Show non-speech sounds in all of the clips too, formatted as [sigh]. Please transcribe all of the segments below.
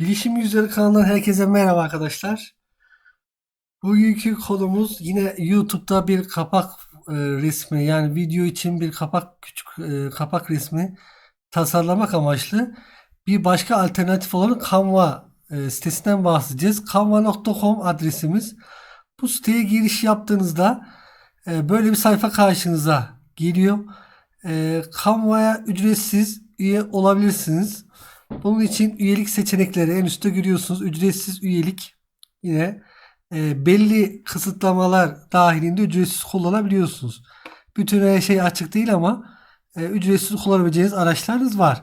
Bilişim Yüzleri kanalından herkese merhaba arkadaşlar. Bugünkü konumuz yine YouTube'da bir kapak e, resmi yani video için bir kapak küçük e, kapak resmi tasarlamak amaçlı bir başka alternatif olan Canva e, sitesinden bahsedeceğiz. Canva.com adresimiz. Bu siteye giriş yaptığınızda e, böyle bir sayfa karşınıza geliyor. E, Canva'ya ücretsiz üye olabilirsiniz. Bunun için üyelik seçenekleri en üstte görüyorsunuz. Ücretsiz üyelik yine e, belli kısıtlamalar dahilinde ücretsiz kullanabiliyorsunuz. Bütün her şey açık değil ama e, ücretsiz kullanabileceğiniz araçlarınız var.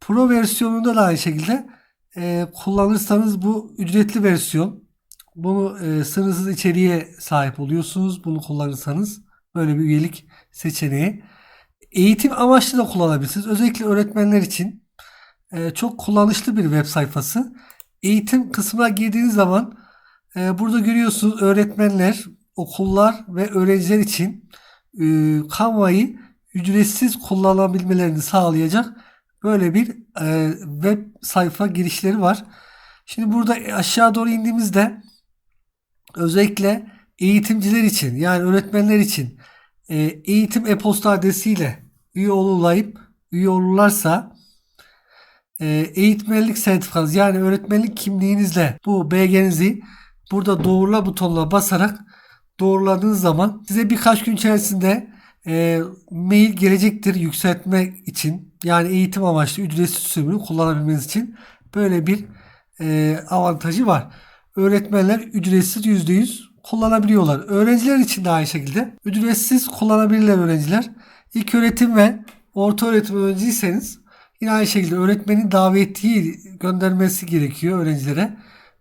Pro versiyonunda da aynı şekilde e, kullanırsanız bu ücretli versiyon. Bunu e, sınırsız içeriğe sahip oluyorsunuz. Bunu kullanırsanız böyle bir üyelik seçeneği. Eğitim amaçlı da kullanabilirsiniz. Özellikle öğretmenler için e, çok kullanışlı bir web sayfası. Eğitim kısmına girdiğiniz zaman e, burada görüyorsunuz öğretmenler, okullar ve öğrenciler için e, Canva'yı ücretsiz kullanabilmelerini sağlayacak böyle bir e, web sayfa girişleri var. Şimdi burada aşağı doğru indiğimizde özellikle eğitimciler için yani öğretmenler için eğitim e-posta adresiyle üye olulayıp üye olurlarsa eğitmenlik sertifikanız yani öğretmenlik kimliğinizle bu belgenizi burada doğrula butonuna basarak doğruladığınız zaman size birkaç gün içerisinde e, mail gelecektir yükseltmek için yani eğitim amaçlı ücretsiz sürümünü kullanabilmeniz için böyle bir e, avantajı var. Öğretmenler ücretsiz %100 kullanabiliyorlar. Öğrenciler için de aynı şekilde ücretsiz kullanabilirler öğrenciler. İlk öğretim ve orta öğretim öğrenciyseniz yine aynı şekilde öğretmenin davetiye göndermesi gerekiyor öğrencilere.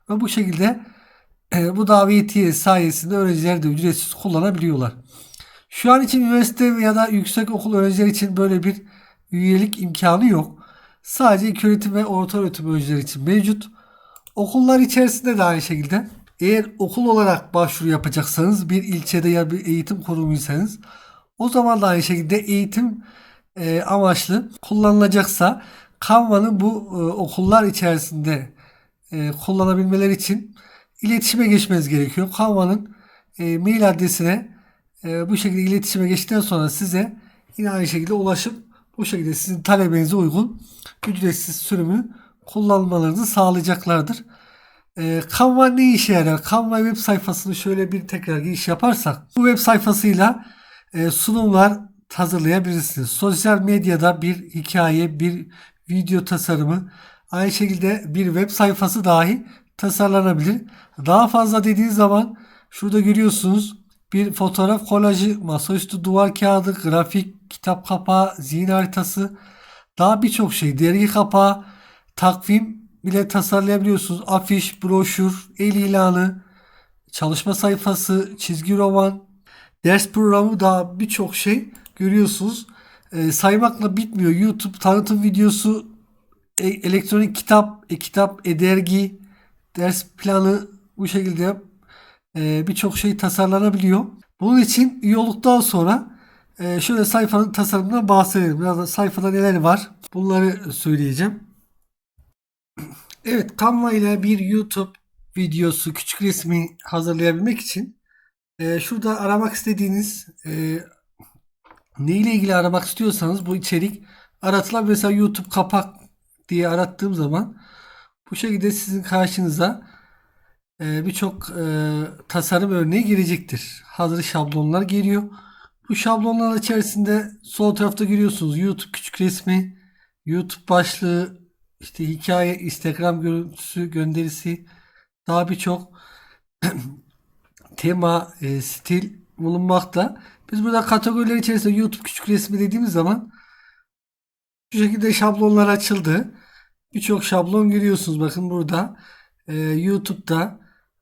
Ve bu şekilde e, bu davetiye sayesinde öğrenciler de ücretsiz kullanabiliyorlar. Şu an için üniversite ya da yüksek okul öğrencileri için böyle bir üyelik imkanı yok. Sadece ilköğretim ve orta öğretim öğrencileri için mevcut. Okullar içerisinde de aynı şekilde eğer okul olarak başvuru yapacaksanız bir ilçede ya bir eğitim kurumuysanız o zaman da aynı şekilde eğitim e, amaçlı kullanılacaksa Canva'nın bu e, okullar içerisinde e, kullanabilmeleri için iletişime geçmeniz gerekiyor. Canva'nın e, mail adresine e, bu şekilde iletişime geçtikten sonra size yine aynı şekilde ulaşıp bu şekilde sizin talebinize uygun ücretsiz sürümünü kullanmalarınızı sağlayacaklardır. E, Canva ne işe yarar? Canva web sayfasını şöyle bir tekrar giriş yaparsak bu web sayfasıyla e, sunumlar hazırlayabilirsiniz. Sosyal medyada bir hikaye, bir video tasarımı, aynı şekilde bir web sayfası dahi tasarlanabilir. Daha fazla dediğiniz zaman şurada görüyorsunuz bir fotoğraf kolajı, masaüstü duvar kağıdı, grafik, kitap kapağı, zihin haritası, daha birçok şey, dergi kapağı, takvim bile tasarlayabiliyorsunuz. Afiş, broşür, el ilanı, çalışma sayfası, çizgi roman, ders programı daha birçok şey görüyorsunuz. E, saymakla bitmiyor. YouTube tanıtım videosu, e, elektronik kitap, e-kitap, e-dergi, ders planı bu şekilde e, birçok şey tasarlanabiliyor. Bunun için üye olduktan sonra e, şöyle sayfanın tasarımından bahsedelim. Biraz da sayfada neler var bunları söyleyeceğim. Evet Canva ile bir YouTube videosu küçük resmi hazırlayabilmek için e, şurada aramak istediğiniz e, ne ile ilgili aramak istiyorsanız bu içerik aratılabilir. Mesela YouTube kapak diye arattığım zaman bu şekilde sizin karşınıza e, birçok e, tasarım örneği gelecektir. Hazır şablonlar geliyor. Bu şablonlar içerisinde sol tarafta görüyorsunuz YouTube küçük resmi, YouTube başlığı, işte hikaye, Instagram görüntüsü, gönderisi, daha birçok [clears throat] tema, e, stil bulunmakta. Biz burada kategoriler içerisinde YouTube küçük resmi dediğimiz zaman şu şekilde şablonlar açıldı. Birçok şablon görüyorsunuz. Bakın burada e, YouTube'da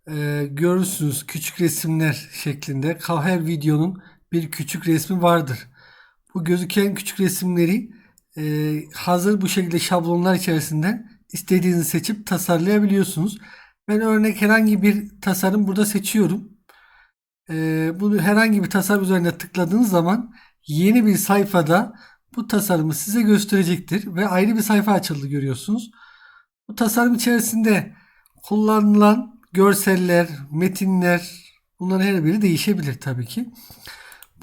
e, görürsünüz küçük resimler şeklinde. Her videonun bir küçük resmi vardır. Bu gözüken küçük resimleri e, hazır bu şekilde şablonlar içerisinde istediğinizi seçip tasarlayabiliyorsunuz. Ben örnek herhangi bir tasarım burada seçiyorum. E, bunu herhangi bir tasarım üzerine tıkladığınız zaman yeni bir sayfada bu tasarımı size gösterecektir ve ayrı bir sayfa açıldı görüyorsunuz. Bu tasarım içerisinde kullanılan görseller, metinler bunların her biri değişebilir tabii ki.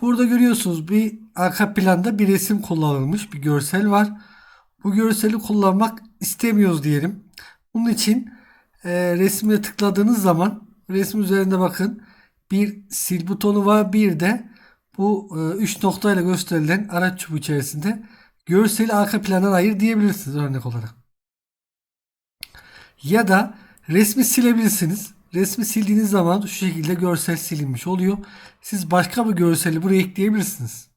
Burada görüyorsunuz bir arka planda bir resim kullanılmış, bir görsel var. Bu görseli kullanmak istemiyoruz diyelim. Bunun için e, resmine tıkladığınız zaman resim üzerinde bakın bir sil butonu var bir de bu 3 noktayla gösterilen araç çubuğu içerisinde görseli arka plandan ayır diyebilirsiniz örnek olarak. Ya da resmi silebilirsiniz. Resmi sildiğiniz zaman şu şekilde görsel silinmiş oluyor. Siz başka bir görseli buraya ekleyebilirsiniz.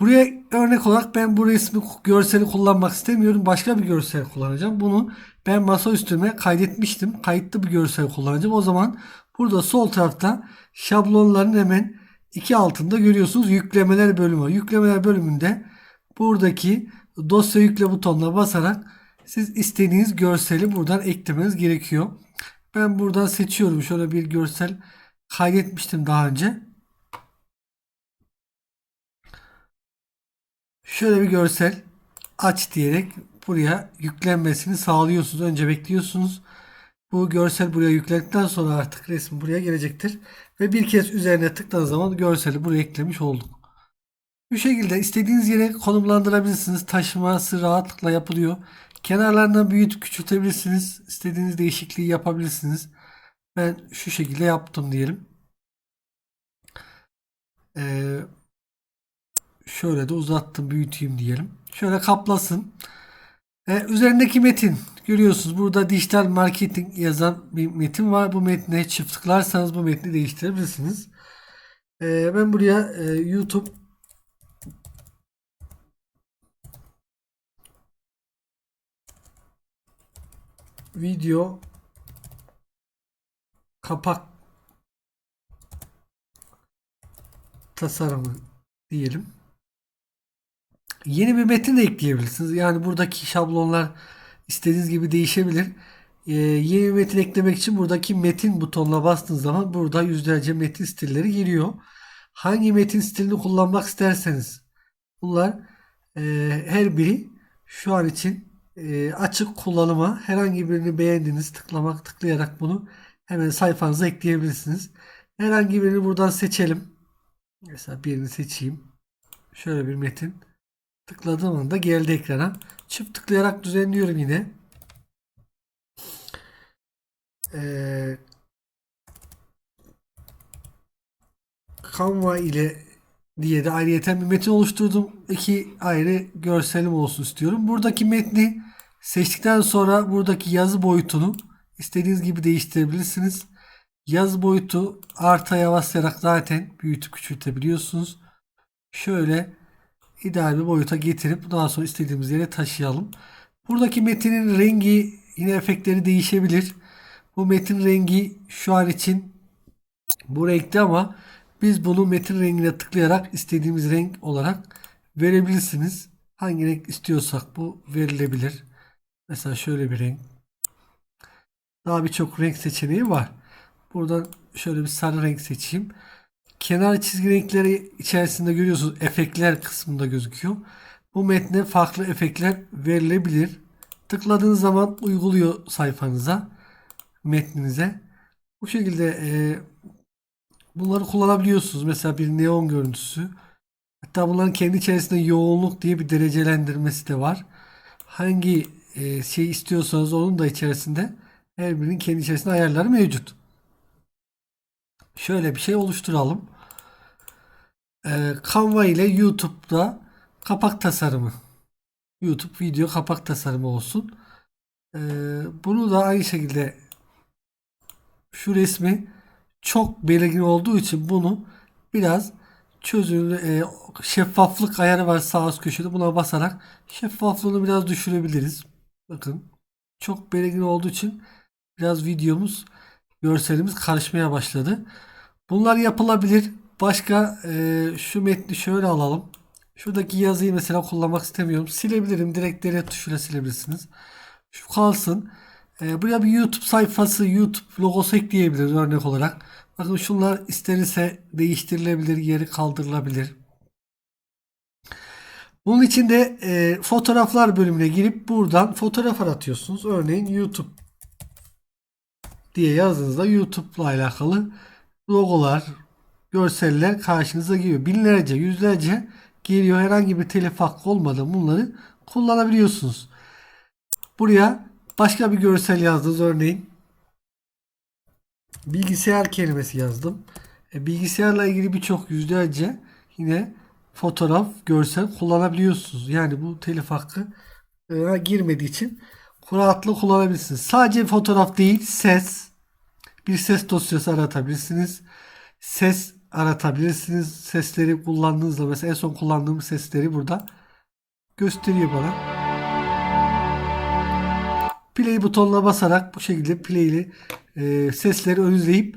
Buraya örnek olarak ben bu resmi görseli kullanmak istemiyorum. Başka bir görsel kullanacağım. Bunu ben masa üstüme kaydetmiştim. Kayıtlı bir görsel kullanacağım. O zaman burada sol tarafta şablonların hemen iki altında görüyorsunuz yüklemeler bölümü. var. Yüklemeler bölümünde buradaki dosya yükle butonuna basarak siz istediğiniz görseli buradan eklemeniz gerekiyor. Ben buradan seçiyorum. Şöyle bir görsel kaydetmiştim daha önce. Şöyle bir görsel aç diyerek buraya yüklenmesini sağlıyorsunuz. Önce bekliyorsunuz. Bu görsel buraya yüklendikten sonra artık resim buraya gelecektir. Ve bir kez üzerine tıkladığınız zaman görseli buraya eklemiş olduk. Bu şekilde istediğiniz yere konumlandırabilirsiniz. Taşıması rahatlıkla yapılıyor. Kenarlarından büyütüp küçültebilirsiniz. İstediğiniz değişikliği yapabilirsiniz. Ben şu şekilde yaptım diyelim. Ee, şöyle de uzattım büyüteyim diyelim. Şöyle kaplasın. Ee, üzerindeki metin görüyorsunuz. Burada dijital marketing yazan bir metin var. Bu metne çift tıklarsanız bu metni değiştirebilirsiniz. Ee, ben buraya e, YouTube video kapak tasarımı diyelim. Yeni bir metin de ekleyebilirsiniz. Yani buradaki şablonlar istediğiniz gibi değişebilir. Ee, yeni bir metin eklemek için buradaki metin butonuna bastığınız zaman burada yüzlerce metin stilleri geliyor. Hangi metin stilini kullanmak isterseniz bunlar e, her biri şu an için e, açık kullanıma herhangi birini beğendiğiniz tıklamak tıklayarak bunu hemen sayfanıza ekleyebilirsiniz. Herhangi birini buradan seçelim. Mesela birini seçeyim. Şöyle bir metin. Tıkladığım anda geldi ekrana. Çift tıklayarak düzenliyorum yine. Ee, ile diye de ayrıyeten bir metin oluşturdum. İki ayrı görselim olsun istiyorum. Buradaki metni seçtikten sonra buradaki yazı boyutunu istediğiniz gibi değiştirebilirsiniz. Yazı boyutu artıya basarak zaten büyütüp küçültebiliyorsunuz. Şöyle ideal bir boyuta getirip daha sonra istediğimiz yere taşıyalım. Buradaki metinin rengi yine efektleri değişebilir. Bu metin rengi şu an için bu renkte ama biz bunu metin rengine tıklayarak istediğimiz renk olarak verebilirsiniz. Hangi renk istiyorsak bu verilebilir. Mesela şöyle bir renk. Daha birçok renk seçeneği var. Buradan şöyle bir sarı renk seçeyim. Kenar çizgi renkleri içerisinde görüyorsunuz. Efektler kısmında gözüküyor. Bu metne farklı efektler verilebilir. Tıkladığınız zaman uyguluyor sayfanıza, metninize. Bu şekilde e, bunları kullanabiliyorsunuz. Mesela bir neon görüntüsü. Hatta bunların kendi içerisinde yoğunluk diye bir derecelendirmesi de var. Hangi e, şey istiyorsanız onun da içerisinde her birinin kendi içerisinde ayarları mevcut. Şöyle bir şey oluşturalım. Ee, Canva ile YouTube'da kapak tasarımı. YouTube video kapak tasarımı olsun. Ee, bunu da aynı şekilde şu resmi çok belirgin olduğu için bunu biraz çözünür e, şeffaflık ayarı var sağ üst köşede buna basarak şeffaflığını biraz düşürebiliriz. Bakın çok belirgin olduğu için biraz videomuz görselimiz karışmaya başladı. Bunlar yapılabilir. Başka e, şu metni şöyle alalım. Şuradaki yazıyı mesela kullanmak istemiyorum. Silebilirim. Direkt delete tuşuyla silebilirsiniz. Şu kalsın. E, buraya bir YouTube sayfası, YouTube logosu ekleyebiliriz örnek olarak. Bakın şunlar istenirse değiştirilebilir, yeri kaldırılabilir. Bunun için de e, fotoğraflar bölümüne girip buradan fotoğraf aratıyorsunuz. Örneğin YouTube diye yazdığınızda YouTube'la alakalı logolar, görseller karşınıza geliyor. Binlerce, yüzlerce geliyor. Herhangi bir telif hakkı olmadan bunları kullanabiliyorsunuz. Buraya başka bir görsel yazdınız. Örneğin bilgisayar kelimesi yazdım. E, bilgisayarla ilgili birçok yüzlerce yine fotoğraf, görsel kullanabiliyorsunuz. Yani bu telif hakkı girmediği için rahatlıkla kullanabilirsiniz. Sadece fotoğraf değil, ses, bir ses dosyası aratabilirsiniz. Ses aratabilirsiniz. Sesleri kullandığınızda mesela en son kullandığım sesleri burada gösteriyor bana. Play butonuna basarak bu şekilde play'li e, sesleri önleyip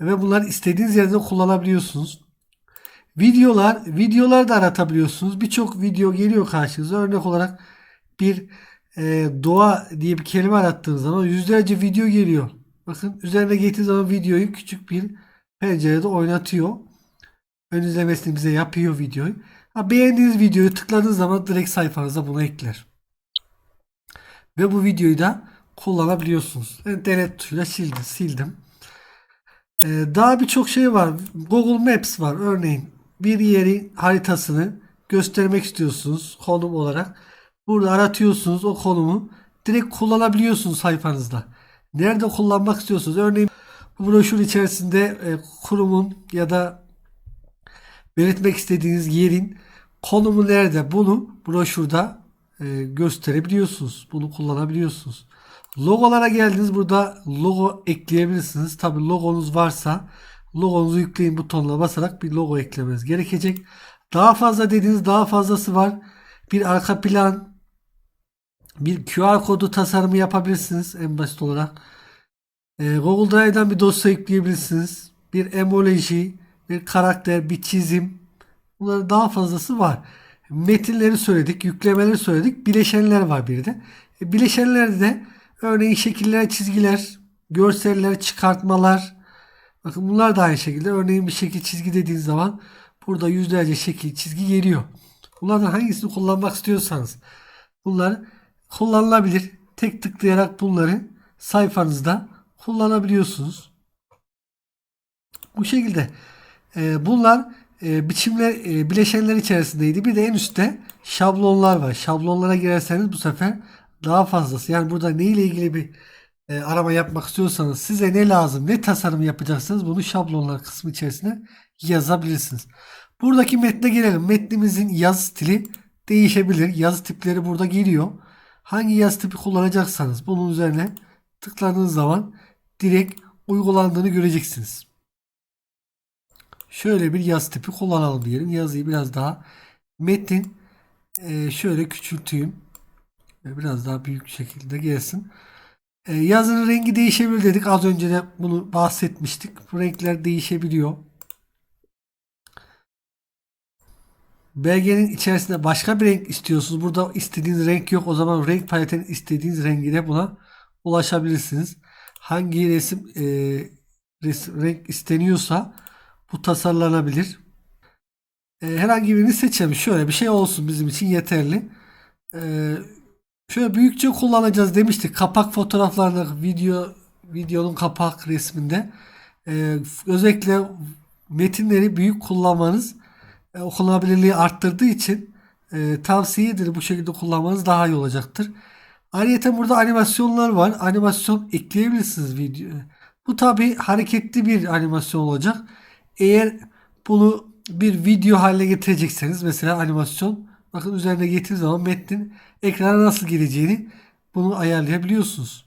ve bunları istediğiniz yerde kullanabiliyorsunuz. Videolar, videolar da aratabiliyorsunuz. Birçok video geliyor karşınıza. Örnek olarak bir e, doğa diye bir kelime arattığınız zaman yüzlerce video geliyor. Bakın üzerine getirdiğiniz zaman videoyu küçük bir pencerede oynatıyor. Ön izlemesini bize yapıyor videoyu. Ha, beğendiğiniz videoyu tıkladığınız zaman direkt sayfanıza bunu ekler. Ve bu videoyu da kullanabiliyorsunuz. Ben delete tuşuyla sildim. sildim. Ee, daha birçok şey var. Google Maps var. Örneğin bir yerin haritasını göstermek istiyorsunuz konum olarak. Burada aratıyorsunuz o konumu. Direkt kullanabiliyorsunuz sayfanızda. Nerede kullanmak istiyorsunuz? Örneğin bu broşür içerisinde e, kurumun ya da belirtmek istediğiniz yerin konumu nerede? Bunu broşürde e, gösterebiliyorsunuz. Bunu kullanabiliyorsunuz. Logolara geldiniz. Burada logo ekleyebilirsiniz. Tabi logonuz varsa logonuzu yükleyin butonuna basarak bir logo eklemeniz gerekecek. Daha fazla dediğiniz daha fazlası var. Bir arka plan, bir QR kodu tasarımı yapabilirsiniz en basit olarak. E, Google Drive'dan bir dosya yükleyebilirsiniz. Bir emoji, bir karakter, bir çizim. Bunların daha fazlası var. Metinleri söyledik, yüklemeleri söyledik. Bileşenler var bir de. E, bileşenlerde de örneğin şekiller, çizgiler, görseller, çıkartmalar. Bakın bunlar da aynı şekilde. Örneğin bir şekil çizgi dediğiniz zaman burada yüzlerce şekil çizgi geliyor. Bunlardan hangisini kullanmak istiyorsanız bunlar kullanılabilir. Tek tıklayarak bunları sayfanızda kullanabiliyorsunuz. Bu şekilde e, bunlar e, biçimler e, bileşenler içerisindeydi. Bir de en üstte şablonlar var. Şablonlara girerseniz bu sefer daha fazlası. Yani burada ne ile ilgili bir e, arama yapmak istiyorsanız size ne lazım, ne tasarım yapacaksınız bunu şablonlar kısmı içerisine yazabilirsiniz. Buradaki metne gelelim. Metnimizin yazı stili değişebilir. Yazı tipleri burada geliyor. Hangi yazı tipi kullanacaksanız bunun üzerine tıkladığınız zaman direkt uygulandığını göreceksiniz. Şöyle bir yaz tipi kullanalım diyelim. Yazıyı biraz daha metin e, şöyle küçülteyim. Biraz daha büyük şekilde gelsin. E, yazının rengi değişebilir dedik. Az önce de bunu bahsetmiştik. Bu renkler değişebiliyor. Belgenin içerisinde başka bir renk istiyorsunuz. Burada istediğiniz renk yok. O zaman renk paletinin istediğiniz rengine buna ulaşabilirsiniz. Hangi resim, e, resim renk isteniyorsa bu tasarlanabilir. E, herhangi birini seçelim. Şöyle bir şey olsun bizim için yeterli. E, şöyle büyükçe kullanacağız demiştik. Kapak fotoğraflarında video videonun kapak resminde e, özellikle metinleri büyük kullanmanız e, okunabilirliği arttırdığı için e, tavsiye edilir bu şekilde kullanmanız daha iyi olacaktır. Ayrıca burada animasyonlar var. Animasyon ekleyebilirsiniz video. Bu tabi hareketli bir animasyon olacak. Eğer bunu bir video haline getirecekseniz mesela animasyon bakın üzerine getirdiğiniz zaman metnin ekrana nasıl geleceğini bunu ayarlayabiliyorsunuz.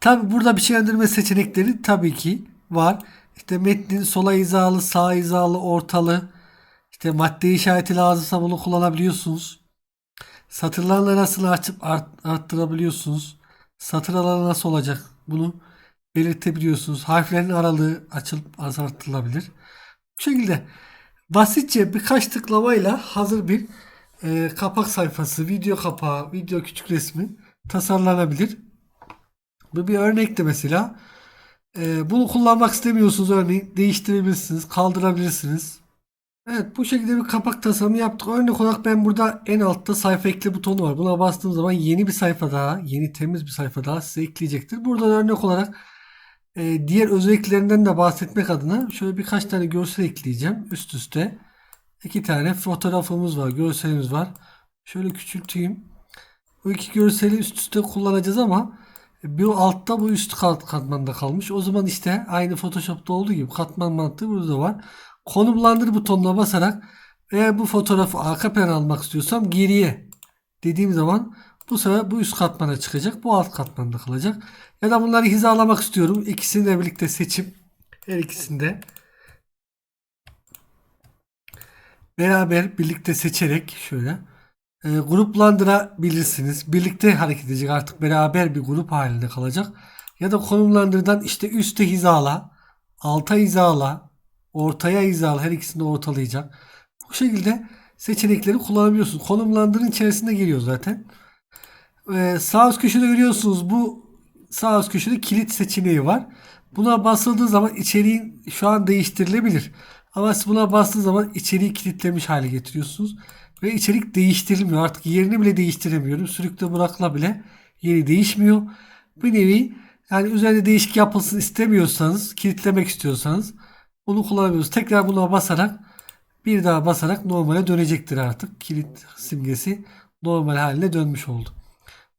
Tabi burada biçimlendirme seçenekleri tabii ki var. İşte metnin sola hizalı, sağ hizalı, ortalı. İşte madde işareti lazımsa bunu kullanabiliyorsunuz. Satırlarla nasıl açıp art, arttırabiliyorsunuz. Satır alanı nasıl olacak? Bunu belirtebiliyorsunuz. Harflerin aralığı açılıp azaltılabilir. Bu şekilde basitçe birkaç tıklamayla hazır bir e, kapak sayfası, video kapağı, video küçük resmi tasarlanabilir. Bu bir örnekti mesela. E, bunu kullanmak istemiyorsunuz örneğin değiştirebilirsiniz, kaldırabilirsiniz. Evet bu şekilde bir kapak tasarımı yaptık. Örnek olarak ben burada en altta sayfa ekle butonu var. Buna bastığım zaman yeni bir sayfa daha, yeni temiz bir sayfa daha size ekleyecektir. Buradan örnek olarak e, diğer özelliklerinden de bahsetmek adına şöyle birkaç tane görsel ekleyeceğim üst üste. İki tane fotoğrafımız var, görselimiz var. Şöyle küçülteyim. Bu iki görseli üst üste kullanacağız ama bu altta bu üst kat, katmanda kalmış. O zaman işte aynı Photoshop'ta olduğu gibi katman mantığı burada da var. Konumlandır butonuna basarak eğer bu fotoğrafı arka plan almak istiyorsam geriye dediğim zaman bu sefer bu üst katmana çıkacak. Bu alt katmanda kalacak. Ya da bunları hizalamak istiyorum. İkisini de birlikte seçip her ikisini de beraber birlikte seçerek şöyle e, gruplandırabilirsiniz. Birlikte hareket edecek artık beraber bir grup halinde kalacak. Ya da konumlandırdan işte üstte hizala, alta hizala, ortaya hizala her ikisini ortalayacak. Bu şekilde seçenekleri kullanabiliyorsunuz. Konumlandırın içerisinde geliyor zaten. Ee, sağ üst köşede görüyorsunuz bu sağ üst köşede kilit seçeneği var. Buna basıldığı zaman içeriğin şu an değiştirilebilir. Ama siz buna bastığınız zaman içeriği kilitlemiş hale getiriyorsunuz. Ve içerik değiştirilmiyor. Artık yerini bile değiştiremiyorum. Sürükle bırakla bile yeri değişmiyor. Bir nevi yani üzerinde değişik yapılsın istemiyorsanız, kilitlemek istiyorsanız bunu kullanabiliyoruz. Tekrar buna basarak bir daha basarak normale dönecektir artık. Kilit simgesi normal haline dönmüş oldu.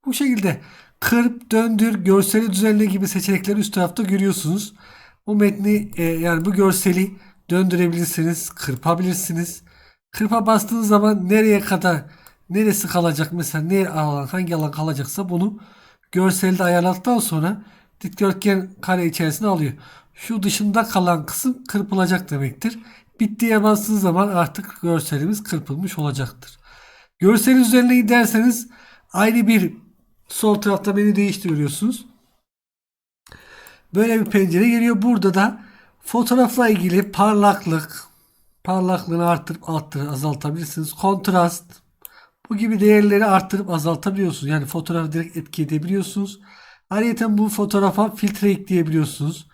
Bu şekilde kırp, döndür, görseli düzenle gibi seçenekleri üst tarafta görüyorsunuz. Bu metni e, yani bu görseli döndürebilirsiniz, kırpabilirsiniz. Kırpa bastığınız zaman nereye kadar neresi kalacak mesela ne alan hangi alan kalacaksa bunu görselde ayarladıktan sonra dikdörtgen kare içerisine alıyor. Şu dışında kalan kısım kırpılacak demektir. Bittiye bastığınız zaman artık görselimiz kırpılmış olacaktır. Görsel üzerine giderseniz ayrı bir sol tarafta menü değiştiriyorsunuz. Böyle bir pencere geliyor. Burada da fotoğrafla ilgili parlaklık, parlaklığını arttırıp arttırıp azaltabilirsiniz. Kontrast bu gibi değerleri arttırıp azaltabiliyorsunuz. Yani fotoğrafı direkt etki edebiliyorsunuz. Ayrıca bu fotoğrafa filtre ekleyebiliyorsunuz.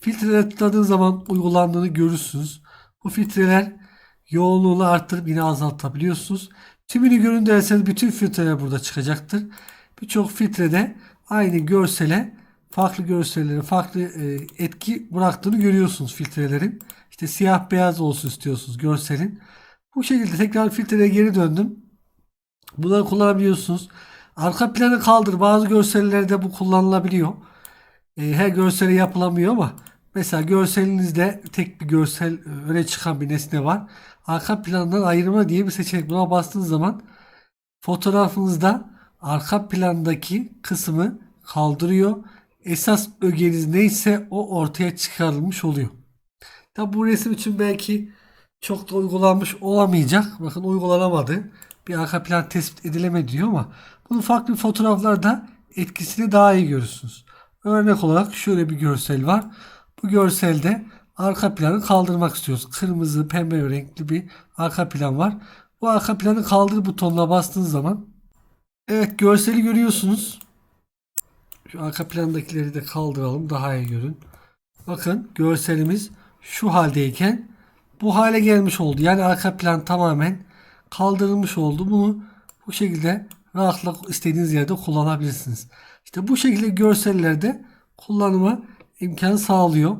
Filtreler tıkladığınız zaman uygulandığını görürsünüz. Bu filtreler yoğunluğunu arttırıp yine azaltabiliyorsunuz. Tümünü görün derseniz bütün filtreler burada çıkacaktır. Birçok filtrede aynı görsele farklı görsellerin farklı e, etki bıraktığını görüyorsunuz filtrelerin. İşte siyah beyaz olsun istiyorsunuz görselin. Bu şekilde tekrar filtreye geri döndüm. Bunları kullanabiliyorsunuz. Arka planı kaldır. Bazı görsellerde bu kullanılabiliyor. E, her görsele yapılamıyor ama mesela görselinizde tek bir görsel öne çıkan bir nesne var. Arka plandan ayırma diye bir seçenek. Buna bastığınız zaman fotoğrafınızda arka plandaki kısmı kaldırıyor. Esas ögeniz neyse o ortaya çıkarılmış oluyor. Tabi bu resim için belki çok da uygulanmış olamayacak. Bakın uygulanamadı. Bir arka plan tespit edilemedi diyor ama bunu farklı fotoğraflarda etkisini daha iyi görürsünüz. Örnek olarak şöyle bir görsel var. Bu görselde arka planı kaldırmak istiyoruz. Kırmızı, pembe renkli bir arka plan var. Bu arka planı kaldır butonuna bastığınız zaman evet görseli görüyorsunuz. Şu arka plandakileri de kaldıralım daha iyi görün. Bakın görselimiz şu haldeyken bu hale gelmiş oldu. Yani arka plan tamamen kaldırılmış oldu. Bunu bu şekilde rahatlıkla istediğiniz yerde kullanabilirsiniz. İşte bu şekilde görsellerde kullanıma imkanı sağlıyor.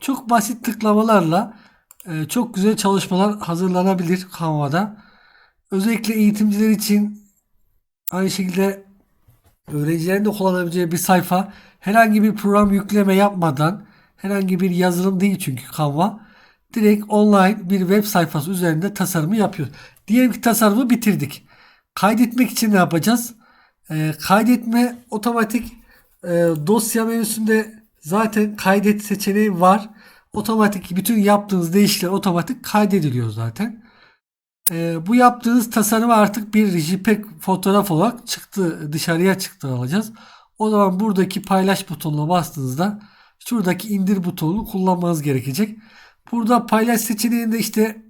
Çok basit tıklamalarla e, çok güzel çalışmalar hazırlanabilir Canva'da. Özellikle eğitimciler için aynı şekilde öğrencilerin de kullanabileceği bir sayfa. Herhangi bir program yükleme yapmadan herhangi bir yazılım değil çünkü Canva. Direkt online bir web sayfası üzerinde tasarımı yapıyor. Diyelim ki tasarımı bitirdik. Kaydetmek için ne yapacağız? E, kaydetme otomatik e, dosya menüsünde zaten kaydet seçeneği var. Otomatik bütün yaptığınız değişiklikler otomatik kaydediliyor zaten. E, bu yaptığınız tasarımı artık bir JPEG fotoğraf olarak çıktı dışarıya çıktı alacağız. O zaman buradaki paylaş butonuna bastığınızda şuradaki indir butonunu kullanmanız gerekecek. Burada paylaş seçeneğinde işte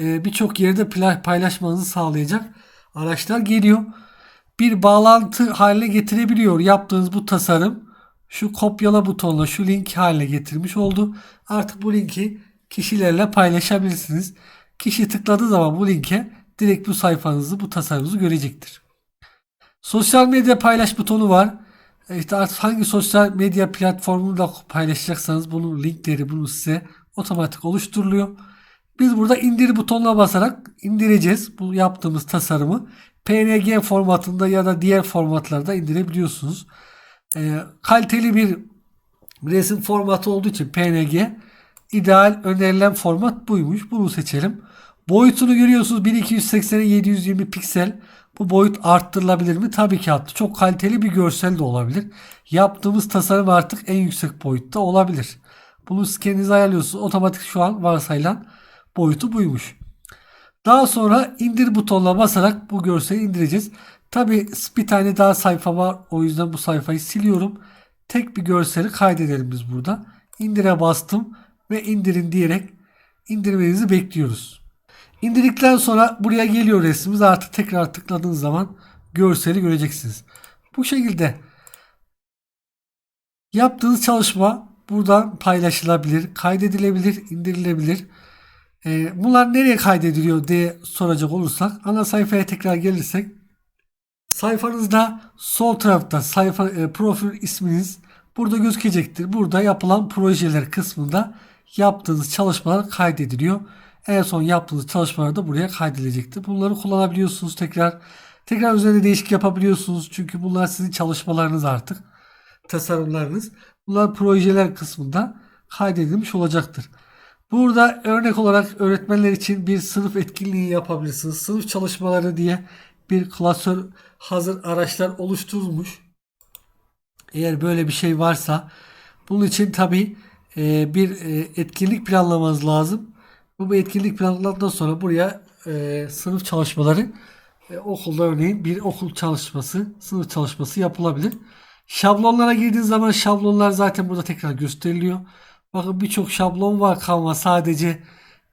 e, birçok yerde paylaşmanızı sağlayacak araçlar geliyor. Bir bağlantı haline getirebiliyor yaptığınız bu tasarım. Şu kopyala butonla şu link haline getirmiş oldu. Artık bu linki kişilerle paylaşabilirsiniz. Kişi tıkladığı zaman bu linke direkt bu sayfanızı, bu tasarımınızı görecektir. Sosyal medya paylaş butonu var. E İşte artık hangi sosyal medya platformunda paylaşacaksanız bunun linkleri bunu size otomatik oluşturuluyor. Biz burada indir butonuna basarak indireceğiz bu yaptığımız tasarımı. PNG formatında ya da diğer formatlarda indirebiliyorsunuz. E, kaliteli bir resim formatı olduğu için PNG ideal önerilen format buymuş. Bunu seçelim. Boyutunu görüyorsunuz 1280'e 720 piksel. Bu boyut arttırılabilir mi? Tabii ki arttı. Çok kaliteli bir görsel de olabilir. Yaptığımız tasarım artık en yüksek boyutta olabilir. Bunu kendiniz ayarlıyorsunuz. Otomatik şu an varsayılan boyutu buymuş. Daha sonra indir butonuna basarak bu görseli indireceğiz. Tabi bir tane daha sayfa var. O yüzden bu sayfayı siliyorum. Tek bir görseli kaydedelim biz burada. İndire bastım ve indirin diyerek indirmenizi bekliyoruz. İndirdikten sonra buraya geliyor resmimiz. Artık tekrar tıkladığınız zaman görseli göreceksiniz. Bu şekilde yaptığınız çalışma buradan paylaşılabilir, kaydedilebilir, indirilebilir. Ee, bunlar nereye kaydediliyor diye soracak olursak ana sayfaya tekrar gelirsek sayfanızda sol tarafta sayfa e, profil isminiz burada gözükecektir. Burada yapılan projeler kısmında yaptığınız çalışmalar kaydediliyor. En son yaptığınız çalışmalar da buraya kaydedilecektir. Bunları kullanabiliyorsunuz tekrar. Tekrar üzerinde değişik yapabiliyorsunuz. Çünkü bunlar sizin çalışmalarınız artık. Tasarımlarınız. Bunlar projeler kısmında kaydedilmiş olacaktır. Burada örnek olarak öğretmenler için bir sınıf etkinliği yapabilirsiniz. Sınıf çalışmaları diye bir klasör hazır araçlar oluşturulmuş. Eğer böyle bir şey varsa bunun için tabi bir e, etkinlik planlamanız lazım. Bu etkinlik planladıktan sonra buraya e, sınıf çalışmaları e, okulda örneğin bir okul çalışması, sınıf çalışması yapılabilir. Şablonlara girdiğiniz zaman şablonlar zaten burada tekrar gösteriliyor. Bakın birçok şablon var kalma sadece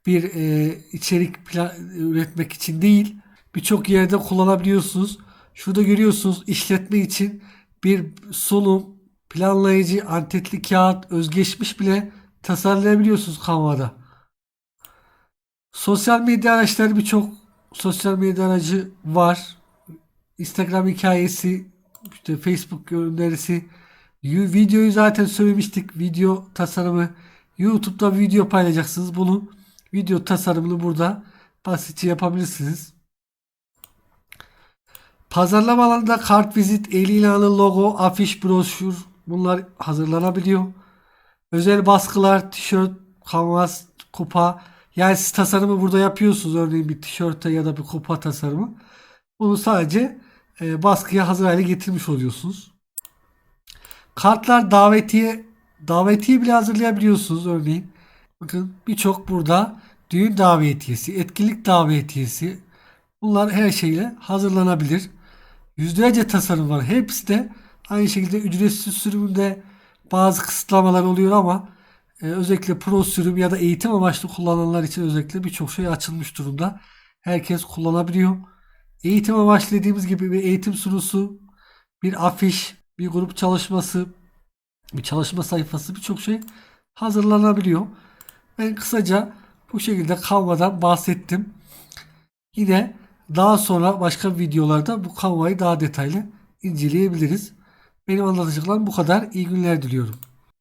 bir e, içerik plan, üretmek için değil. Birçok yerde kullanabiliyorsunuz. Şurada görüyorsunuz işletme için bir sunum, planlayıcı, antetli kağıt, özgeçmiş bile tasarlayabiliyorsunuz Canva'da. Sosyal medya araçları birçok sosyal medya aracı var. Instagram hikayesi, işte Facebook gönderisi, videoyu zaten söylemiştik. Video tasarımı YouTube'da video paylaşacaksınız. Bunu video tasarımını burada basitçe yapabilirsiniz. Pazarlama alanında kart vizit, el ilanı, logo, afiş, broşür bunlar hazırlanabiliyor. Özel baskılar, tişört, kanvas, kupa. Yani siz tasarımı burada yapıyorsunuz. Örneğin bir tişörte ya da bir kupa tasarımı. Bunu sadece e, baskıya hazır hale getirmiş oluyorsunuz. Kartlar davetiye davetiye bile hazırlayabiliyorsunuz örneğin. Bakın birçok burada düğün davetiyesi, etkinlik davetiyesi bunlar her şeyle hazırlanabilir. Yüzlerce tasarım var. Hepsi de aynı şekilde ücretsiz sürümünde bazı kısıtlamalar oluyor ama e, özellikle pro sürüm ya da eğitim amaçlı kullananlar için özellikle birçok şey açılmış durumda. Herkes kullanabiliyor. Eğitim amaçlı dediğimiz gibi bir eğitim sunusu, bir afiş, bir grup çalışması, bir çalışma sayfası birçok şey hazırlanabiliyor. Ben kısaca bu şekilde Canva'dan bahsettim. Yine daha sonra başka videolarda bu Canva'yı daha detaylı inceleyebiliriz. Benim anlatacaklarım bu kadar. İyi günler diliyorum.